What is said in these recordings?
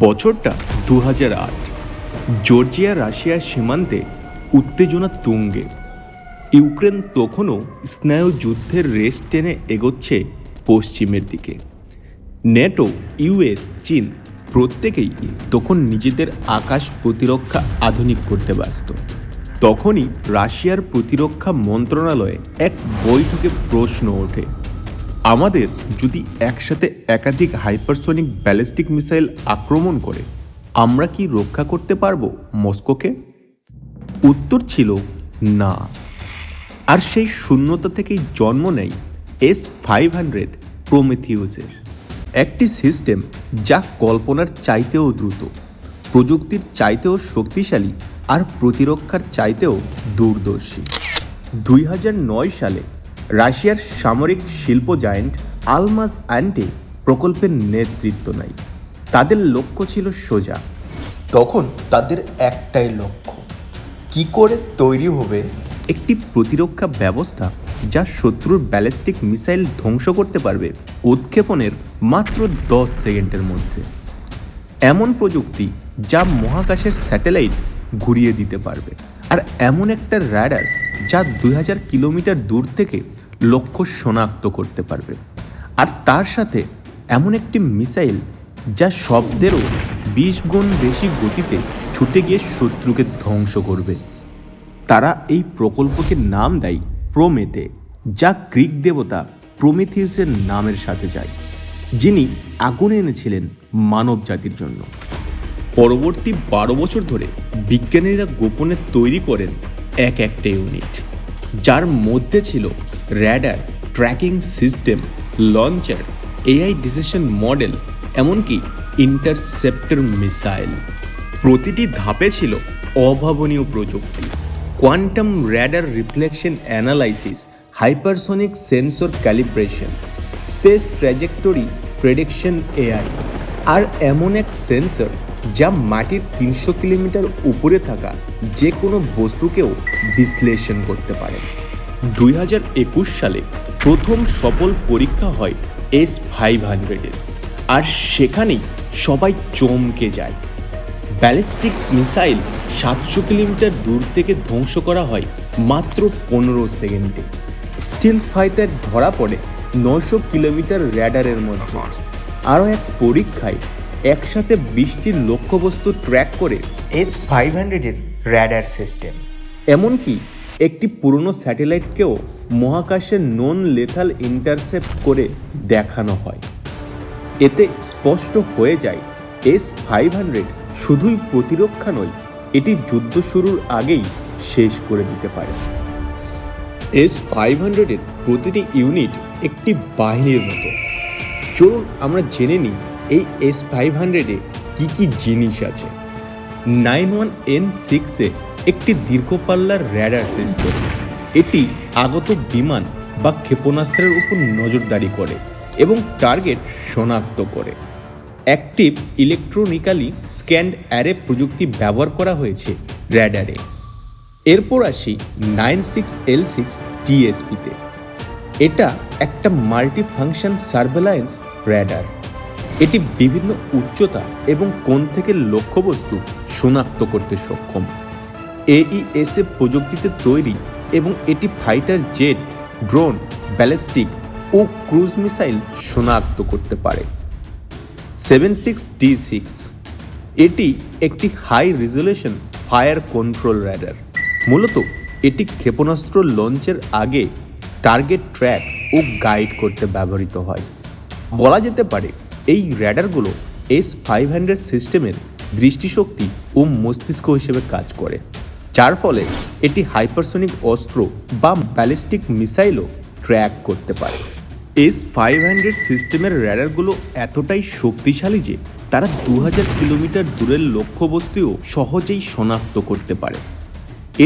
বছরটা দু হাজার আট। জর্জিয়া রাশিয়ার সীমান্তে উত্তেজনা তুঙ্গে। ইউক্রেন তখনও স্নায়ু যুদ্ধের রেস টেনে এগোচ্ছে পশ্চিমের দিকে। নেটো ইউএস চীন প্রত্যেকেই তখন নিজেদের আকাশ প্রতিরক্ষা আধুনিক করতে ব্যস্ত। তখনই রাশিয়ার প্রতিরক্ষা মন্ত্রণালয়ে এক বৈঠকে প্রশ্ন ওঠে। আমাদের যদি একসাথে একাধিক হাইপারসোনিক ব্যালিস্টিক মিসাইল আক্রমণ করে, আমরা কি রক্ষা করতে পারব মস্কোকে? উত্তর ছিল না। আর সেই শূন্যতা থেকেই জন্ম নেয় এস ফাইভ হান্ড্রেড প্রোমেথিউসের। একটি সিস্টেম যা কল্পনার চাইতেও দ্রুত, প্রযুক্তির চাইতেও শক্তিশালী আর প্রতিরক্ষার চাইতেও দূরদর্শী। দুই হাজার নয় সালে রাশিয়ার সামরিক শিল্প জায়েন্ট আলমাজ অ্যান্টে প্রকল্পের নেতৃত্ব নেয়। তাদের লক্ষ্য ছিল সোজা। তখন তাদের একটাই লক্ষ্য কি করে তৈরি হবে? একটি প্রতিরক্ষা ব্যবস্থা যা শত্রুর ব্যালিস্টিক মিসাইল ধ্বংস করতে পারবে উৎক্ষেপণের মাত্র দশ সেকেন্ডের মধ্যে। এমন প্রযুক্তি যা মহাকাশের স্যাটেলাইট ঘুরিয়ে দিতে পারবে। আর এমন একটা র্যাডার যা দুই হাজার কিলোমিটার দূর থেকে লক্ষ্য শনাক্ত করতে পারবে। আর তার সাথে এমন একটি মিসাইল যা শব্দেরও বিশ গুণ বেশি গতিতে ছুটে গিয়ে শত্রুকে ধ্বংস করবে। তারা এই প্রকল্পকে নাম দেয় প্রোমেতে যা গ্রিক দেবতা প্রমিথিউসের নামের সাথে যায়, যিনি আগুন এনেছিলেন মানব জাতির জন্য। পরবর্তী বারো বছর ধরে বিজ্ঞানীরা গোপনে তৈরি করেন এক একটা ইউনিট যার মধ্যে ছিল radar tracking system launcher AI decision model এমনকি ইন্টারসেপ্টর মিসাইল প্রতিটি ধাপে ছিল অভাবনীয় প্রযুক্তি। Quantum radar reflection analysis hypersonic sensor calibration space trajectory prediction AI আর এমন এক সেন্সর যা মাটির তিনশো কিলোমিটার উপরে থাকা যে কোনো বস্তুকেও বিশ্লেষণ করতে পারে। দুই হাজার একুশ সালে প্রথম সফল পরীক্ষা হয় এস ফাইভ হান্ড্রেডের আর সেখানেই সবাই চমকে যায়। ব্যালিস্টিক মিসাইল সাতশো কিলোমিটার দূর থেকে ধ্বংস করা হয় মাত্র পনেরো সেকেন্ডে। স্টিল ফাইটার ধরা পড়ে নশো কিলোমিটার র্যাডারের মধ্যে। আরও এক পরীক্ষায় একসাথে বৃষ্টির লক্ষ্যবস্তু ট্র্যাক করে এস ফাইভ হান্ড্রেডের র্যাডার সিস্টেম। এমনকি একটি পুরনো স্যাটেলাইটকেও মহাকাশে নন লেথাল ইন্টারসেপ্ট করে দেখানো হয়। এতে স্পষ্ট হয়ে যায় এস ফাইভ হান্ড্রেড শুধুই প্রতিরক্ষা নয় এটি যুদ্ধ শুরুর আগেই শেষ করে দিতে পারে। এস ফাইভ হান্ড্রেডের প্রতিটি ইউনিট একটি বাহিনীর মতো। চলুন আমরা জেনে নিই এই এস ফাইভ হান্ড্রেডে কী কী জিনিস আছে? নাইন ওয়ান এন সিক্সে একটি দীর্ঘপাল্লার র্যাডার সিস্টেম এটি আগত বিমান বা ক্ষেপণাস্ত্রের উপর নজরদারি করে এবং টার্গেট শনাক্ত করে। অ্যাক্টিভ ইলেকট্রনিক্যালি স্ক্যান্ড অ্যারে প্রযুক্তি ব্যবহার করা হয়েছে র্যাডারে এরপর আসি নাইন সিক্স এল সিক্স টিএসপিতে এটা একটা মাল্টি ফাংশন সার্ভেলায়েন্স র্যাডার এটি বিভিন্ন উচ্চতা এবং কোণ থেকে লক্ষ্যবস্তু শনাক্ত করতে সক্ষম। এইএসএ প্রযুক্তিতে তৈরি এবং এটি ফাইটার জেট, ড্রোন, ব্যালিস্টিক ও ক্রুজ মিসাইল শনাক্ত করতে পারে। সেভেন সিক্স ডি সিক্স, এটি একটি high resolution fire control radar মূলত এটি ক্ষেপণাস্ত্র লঞ্চের আগে টার্গেট ট্র্যাক ও গাইড করতে ব্যবহৃত হয়। বলা যেতে পারে এই র্যাডারগুলো এস ফাইভ হান্ড্রেড সিস্টেমের দৃষ্টিশক্তি ও মস্তিষ্ক হিসেবে কাজ করে। যার ফলে এটি হাইপারসোনিক অস্ত্র বা ব্যালিস্টিক মিসাইলও ট্র্যাক করতে পারে। এস ফাইভ হান্ড্রেড সিস্টেমের র্যাডারগুলো এতটাই শক্তিশালী যে তারা দু হাজার কিলোমিটার দূরের লক্ষ্যবস্তুও সহজেই শনাক্ত করতে পারে।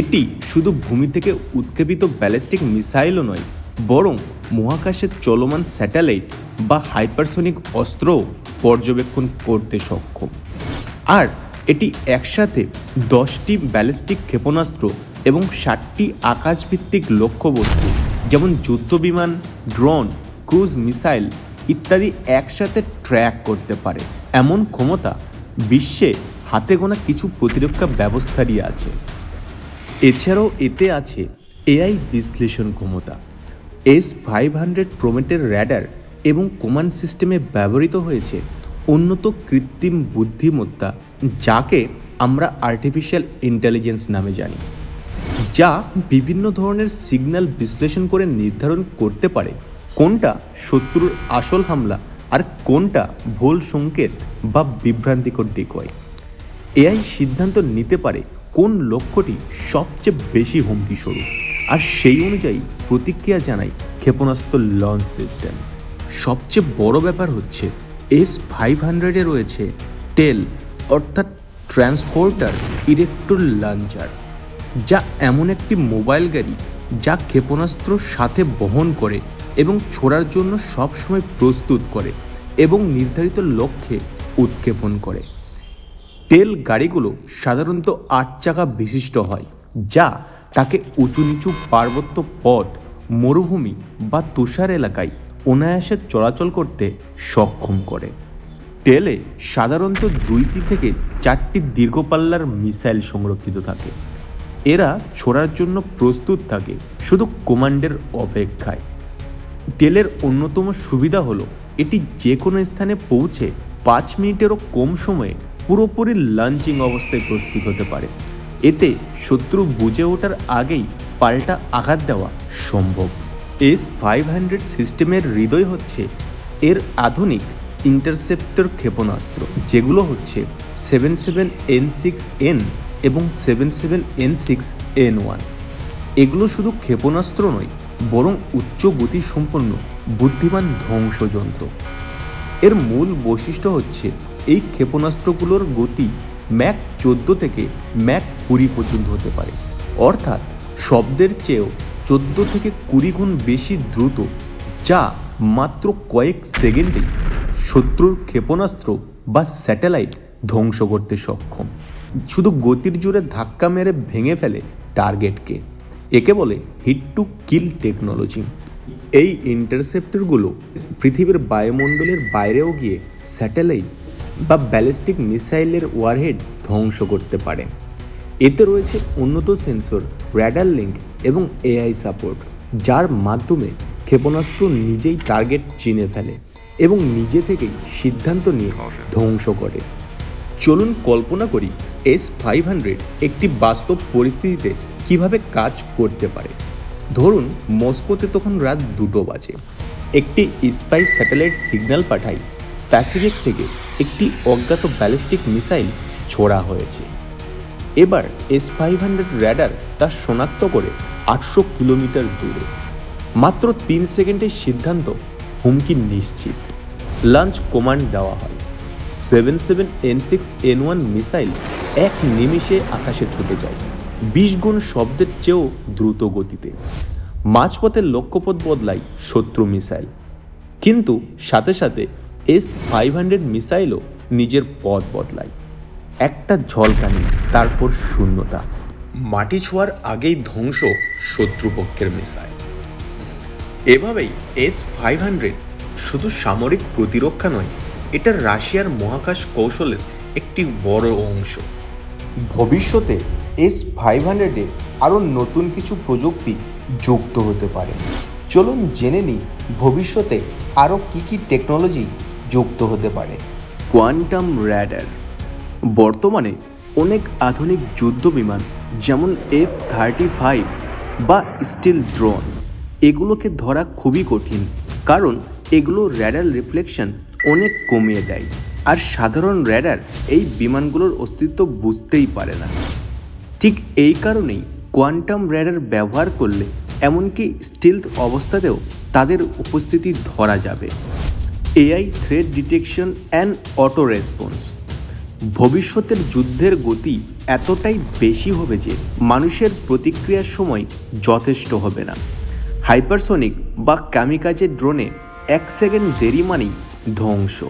এটি শুধু ভূমি থেকে উৎক্ষেপিত ব্যালিস্টিক মিসাইলও নয়, বরং মহাকাশের চলমান স্যাটেলাইট বা হাইপারসোনিক অস্ত্রও পর্যবেক্ষণ করতে সক্ষম। আর এটি একসাথে দশটি ব্যালিস্টিক ক্ষেপণাস্ত্র এবং ষাটটি আকাশভিত্তিক লক্ষ্যবস্তু, যেমন যুদ্ধবিমান ড্রোন, ক্রুজ মিসাইল ইত্যাদি একসাথে ট্র্যাক করতে পারে। এমন ক্ষমতা বিশ্বে হাতে গোনা কিছু প্রতিরক্ষা ব্যবস্থারই আছে। এছাড়াও এতে আছে এআই বিশ্লেষণ ক্ষমতা। এস ফাইভ হান্ড্রেড প্রোমেটের র্যাডার এবং কমান্ড সিস্টেমে ব্যবহৃত হয়েছে উন্নত কৃত্রিম বুদ্ধিমত্তা, যাকে আমরা আর্টিফিশিয়াল ইন্টেলিজেন্স নামে জানি, যা বিভিন্ন ধরনের সিগন্যাল বিশ্লেষণ করে নির্ধারণ করতে পারে কোনটা শত্রুর আসল হামলা আর কোনটা ভুল সংকেত বা বিভ্রান্তিকর ডিকয় এআই সিদ্ধান্ত নিতে পারে কোন লক্ষ্যটি সবচেয়ে বেশি হুমকি স্বরূপ আর সেই অনুযায়ী প্রতিক্রিয়া জানায় ক্ষেপণাস্ত্র লঞ্চ সিস্টেম সবচেয়ে বড় ব্যাপার হচ্ছে এস ফাইভ হান্ড্রেডে রয়েছে টেল, অর্থাৎ ট্রান্সপোর্টার ইরেক্টর লঞ্চার, যা এমন একটি মোবাইল গাড়ি যা ক্ষেপণাস্ত্র সাথে বহন করে এবং ছোড়ার জন্য সবসময় প্রস্তুত করে এবং নির্ধারিত লক্ষ্যে উৎক্ষেপণ করে। তেল গাড়িগুলো সাধারণত আট চাকা বিশিষ্ট হয়, যা তাকে উঁচু নিচু পার্বত্য পথ, মরুভূমি বা তুষার এলাকায় অনায়াসে চলাচল করতে সক্ষম করে। তেলে সাধারণত দুইটি থেকে চারটি দীর্ঘপাল্লার মিসাইল সংরক্ষিত থাকে। এরা ছোড়ার জন্য প্রস্তুত থাকে, শুধু কমান্ডের অপেক্ষায়। তেলের অন্যতম সুবিধা হলো, এটি যে কোনো স্থানে পৌঁছে পাঁচ মিনিটেরও কম সময়ে পুরোপুরি লঞ্চিং অবস্থায় প্রস্তুত হতে পারে। এতে শত্রু বুঝে ওঠার আগেই পাল্টা আঘাত দেওয়া সম্ভব। এস ফাইভ হান্ড্রেড সিস্টেমের হৃদয় হচ্ছে এর আধুনিক ইন্টারসেপ্টর ক্ষেপণাস্ত্র, যেগুলো হচ্ছে seven seven N six N এবং seven seven N six N one. এগুলো শুধু ক্ষেপণাস্ত্র নয়, বরং উচ্চ গতি সম্পন্ন বুদ্ধিমান ধ্বংসযন্ত্র। এর মূল বৈশিষ্ট্য হচ্ছে এই ক্ষেপণাস্ত্রগুলোর গতি ম্যাক চোদ্দ থেকে ম্যাক কুড়ি পর্যন্ত হতে পারে। অর্থাৎ শব্দের চেয়েও চোদ্দ থেকে কুড়ি গুণ বেশি দ্রুত, যা মাত্র কয়েক সেকেন্ডে শত্রুর ক্ষেপণাস্ত্র বা স্যাটেলাইট ধ্বংস করতে সক্ষম। শুধু গতির জোরে ধাক্কা মেরে ভেঙে ফেলে টার্গেটকে। একে বলে হিট টু কিল টেকনোলজি এই ইন্টারসেপ্টরগুলো পৃথিবীর বায়ুমণ্ডলের বাইরেও গিয়ে স্যাটেলাইট বা ব্যালিস্টিক মিসাইলের ওয়ারহেড ধ্বংস করতে পারে। এতে রয়েছে উন্নত সেন্সর র্যাডার লিঙ্ক এবং এআই সাপোর্ট, যার মাধ্যমে ক্ষেপণাস্ত্র নিজেই টার্গেট চিনে ফেলে এবং নিজে থেকেই সিদ্ধান্ত নিয়ে ধ্বংস করে। চলুন কল্পনা করি এস ফাইভ হান্ড্রেড একটি বাস্তব পরিস্থিতিতে কীভাবে কাজ করতে পারে। ধরুন, মস্কোতে তখন রাত দুটো বাজে। একটি স্পাই স্যাটেলাইট সিগন্যাল পাঠায়, প্যাসিফিক থেকে একটি অজ্ঞাত ব্যালিস্টিক মিসাইল ছোড়া হয়েছে। এবার এস ফাইভ হান্ড্রেড র্যাডার তা শনাক্ত করে আটশো কিলোমিটার দূরে। মাত্র তিন সেকেন্ডের সিদ্ধান্ত হুমকি নিশ্চিত। লঞ্চ কমান্ড দেওয়া হয়। Seven seven N six N one missile এক নিমিষে আকাশে ছুটে যায়। বিশ গুণ শব্দের চেয়েও দ্রুত গতিতে। মাঝপথের লক্ষ্যপথ বদলায় শত্রু মিসাইল কিন্তু সাথে সাথে এস ফাইভ হান্ড্রেড মিসাইলও নিজের পথ বদলায়। একটা ঝলকানি তারপর শূন্যতা। মাটি ছোঁয়ার আগেই ধ্বংস শত্রুপক্ষের মিসাইল। এভাবেই এস ফাইভ হান্ড্রেড শুধু সামরিক প্রতিরক্ষা নয় এটা রাশিয়ার মহাকাশ কৌশলের একটি বড় অংশ। ভবিষ্যতে এস ফাইভ হান্ড্রেডে আরও নতুন কিছু প্রযুক্তি যুক্ত হতে পারে। চলুন জেনে নিই ভবিষ্যতে আরও কী কী টেকনোলজি যুক্ত হতে পারে। কোয়ান্টাম র্যাডার বর্তমানে অনেক আধুনিক যুদ্ধ বিমান, যেমন এফ থার্টি ফাইভ বা স্টিল ড্রোন এগুলোকে ধরা খুবই কঠিন, কারণ এগুলো র্যাডার রিফ্লেকশন অনেক কমিয়ে দেয়। আর সাধারণ র্যাডার এই বিমানগুলোর অস্তিত্ব বুঝতেই পারে না। ঠিক এই কারণেই কোয়ান্টাম র্যাডার ব্যবহার করলে এমনকি স্টিলথ অবস্থাতেও তাদের উপস্থিতি ধরা যাবে। AI threat detection and auto response ভবিষ্যতের যুদ্ধের গতি এতটাই বেশি হবে যে মানুষের প্রতিক্রিয়ার সময় যথেষ্ট হবে না। হাইপারসনিক বা কামিকাজে ড্রোনে এক সেকেন্ড দেরি মানেই ধ্বংস।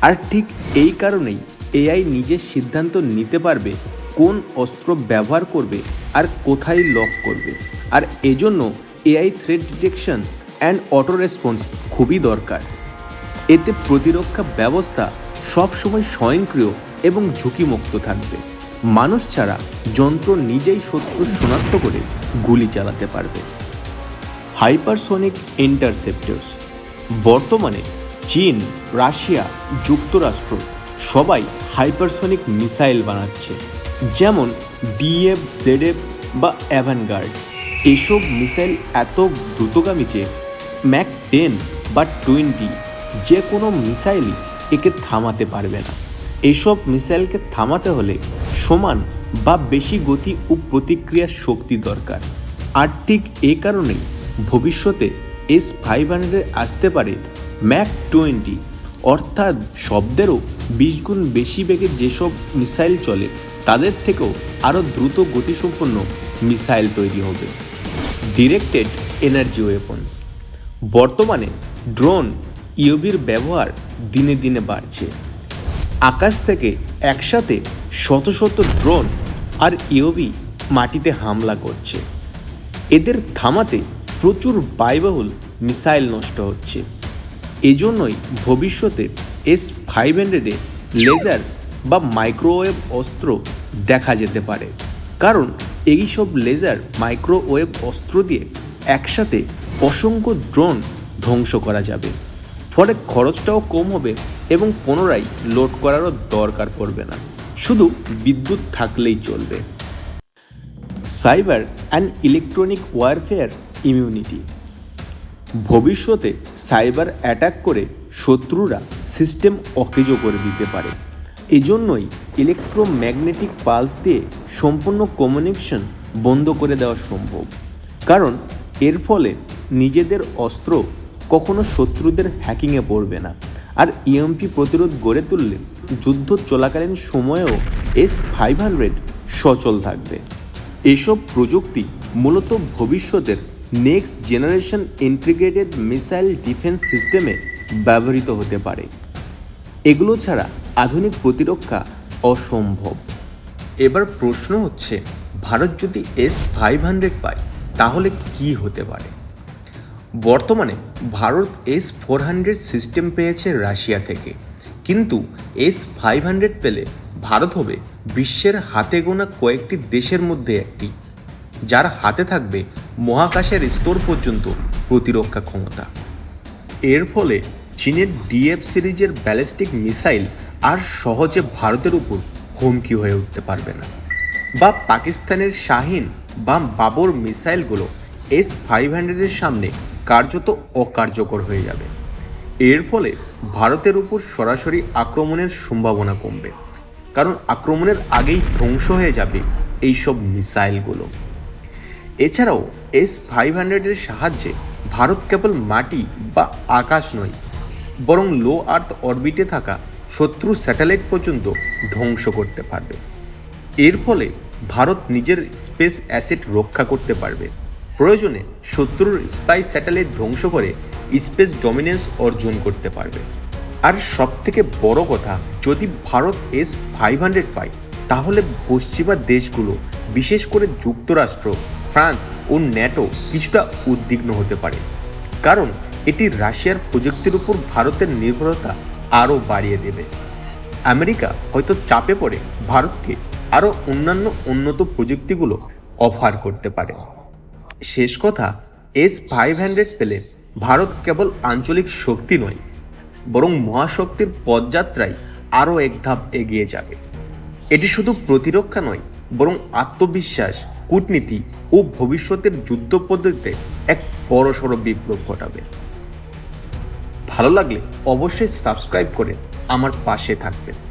আর ঠিক এই কারণেই এআই নিজের সিদ্ধান্ত নিতে পারবে কোন অস্ত্র ব্যবহার করবে আর কোথায় লক করবে। আর এজন্য AI threat detection and auto response খুবই দরকার। এতে প্রতিরক্ষা ব্যবস্থা সবসময় স্বয়ংক্রিয় এবং ঝুঁকিমুক্ত থাকবে। মানুষ ছাড়া যন্ত্র নিজেই শত্রু শনাক্ত করে গুলি চালাতে পারবে। Hypersonic interceptors. বর্তমানে চীন, রাশিয়া, যুক্তরাষ্ট্র সবাই হাইপারসোনিক মিসাইল বানাচ্ছে, যেমন ডিএফ জেডএফ বা অ্যাভানগার্ড। এসব মিসাইল এত দ্রুতগামী যে ম্যাক টেন বা টোয়েন্টি যে কোনো মিসাইলই একে থামাতে পারবে না। এসব মিসাইলকে থামাতে হলে সমান বা বেশি গতি ও প্রতিক্রিয়ার শক্তি দরকার। আর ঠিক এ কারণেই ভবিষ্যতে এস ফাইভ হান্ড্রেডে আসতে পারে ম্যাক টোয়েন্টি অর্থাৎ শব্দেরও বিশ গুণ বেশি বেগে যেসব মিসাইল চলে, তাদের থেকেও আরও দ্রুত গতিসম্পন্ন মিসাইল তৈরি হবে। ডিরেক্টেড এনার্জি ওয়েপন্স বর্তমানে ড্রোন ইউবির ব্যবহার দিনে দিনে বাড়ছে। আকাশ থেকে একসাথে শত শত ড্রোন আর ইউভি মাটিতে হামলা করছে। এদের থামাতে প্রচুর ব্যয়বহুল মিসাইল নষ্ট হচ্ছে। এজন্যই ভবিষ্যতে এস ফাইভ হান্ড্রেডে লেজার বা মাইক্রোওয়েভ অস্ত্র দেখা যেতে পারে। কারণ এইসব লেজার, মাইক্রোওয়েভ অস্ত্র দিয়ে একসাথে অসংখ্য ড্রোন ধ্বংস করা যাবে। ফলে খরচটাও কম হবে এবং পুনরায় লোড করারও দরকার পড়বে না। শুধু বিদ্যুৎ থাকলেই চলবে। Cyber and electronic warfare immunity. ভবিষ্যতে সাইবার অ্যাটাক করে শত্রুরা সিস্টেম অকেজো করে দিতে পারে। এজন্যই ইলেকট্রোম্যাগনেটিক পালস দিয়ে সম্পূর্ণ কমিউনিকেশন বন্ধ করে দেওয়া সম্ভব। কারণ এর ফলে নিজেদের অস্ত্র কখনো শত্রুদের হ্যাকিংয়ে পড়বে না। আর ইএমপি প্রতিরোধ গড়ে তুললে যুদ্ধ চলাকালীন সময়েও এস ফাইভ হান্ড্রেড সচল থাকবে। এসব প্রযুক্তি মূলত ভবিষ্যতের next generation integrated missile defence সিস্টেমে ব্যবহৃত হতে পারে। এগুলো ছাড়া আধুনিক প্রতিরক্ষা অসম্ভব। এবার প্রশ্ন হচ্ছে, ভারত যদি এস ফাইভ হান্ড্রেড পায়, তাহলে কি হতে পারে? বর্তমানে Bharat S four hundred system পেয়েছে রাশিয়া থেকে। কিন্তু এস ফাইভ হান্ড্রেড পেলে ভারত হবে বিশ্বের হাতে গোনা কয়েকটি দেশের মধ্যে একটি, যার হাতে থাকবে মহাকাশের স্তর পর্যন্ত প্রতিরক্ষা ক্ষমতা। এর ফলে চীনের ডিএফ সিরিজের ব্যালিস্টিক মিসাইল আর সহজে ভারতের উপর হুমকি হয়ে উঠতে পারবে না। বা পাকিস্তানের শাহিন বা বাবর মিসাইলগুলো এস ফাইভ হান্ড্রেডের সামনে কার্যত অকার্যকর হয়ে যাবে। এর ফলে ভারতের উপর সরাসরি আক্রমণের সম্ভাবনা কমবে। কারণ আক্রমণের আগেই ধ্বংস হয়ে যাবে এইসব মিসাইলগুলো। এছাড়াও এস ফাইভ হান্ড্রেডের সাহায্যে ভারত কেবল মাটি বা আকাশ নয়, বরং লো আর্থ অরবিটে থাকা শত্রু স্যাটেলাইট পর্যন্ত ধ্বংস করতে পারবে। এর ফলে ভারত নিজের স্পেস অ্যাসেট রক্ষা করতে পারবে। প্রয়োজনে শত্রুর স্পাই স্যাটেলাইট ধ্বংস করে স্পেস ডমিনেন্স অর্জন করতে পারবে। আর সব থেকে বড় কথা, যদি ভারত এস ফাইভ হান্ড্রেড পায়, তাহলে পশ্চিমা দেশগুলো, বিশেষ করে যুক্তরাষ্ট্র, ফ্রান্স ও ন্যাটো, কিছুটা উদ্বিগ্ন হতে পারে। কারণ, এটি রাশিয়ার প্রযুক্তির উপর ভারতের নির্ভরতা আরও বাড়িয়ে দেবে। আমেরিকা হয়তো চাপে পড়ে ভারতকে আরও অন্যান্য উন্নত প্রযুক্তিগুলো অফার করতে পারে। শেষ কথা এস ফাইভ হান্ড্রেড পেলে ভারত কেবল আঞ্চলিক শক্তি নয়, বরং মহাশক্তির পদযাত্রায় আরও এক ধাপ এগিয়ে যাবে। এটি শুধু প্রতিরক্ষা নয়, বরং আত্মবিশ্বাস, কূটনীতি ও ভবিষ্যতের যুদ্ধ পদ্ধতিতে এক বড়সড় বিপ্লব ঘটাবে। ভালো লাগলে অবশ্যই সাবস্ক্রাইব করে আমার পাশে থাকবেন।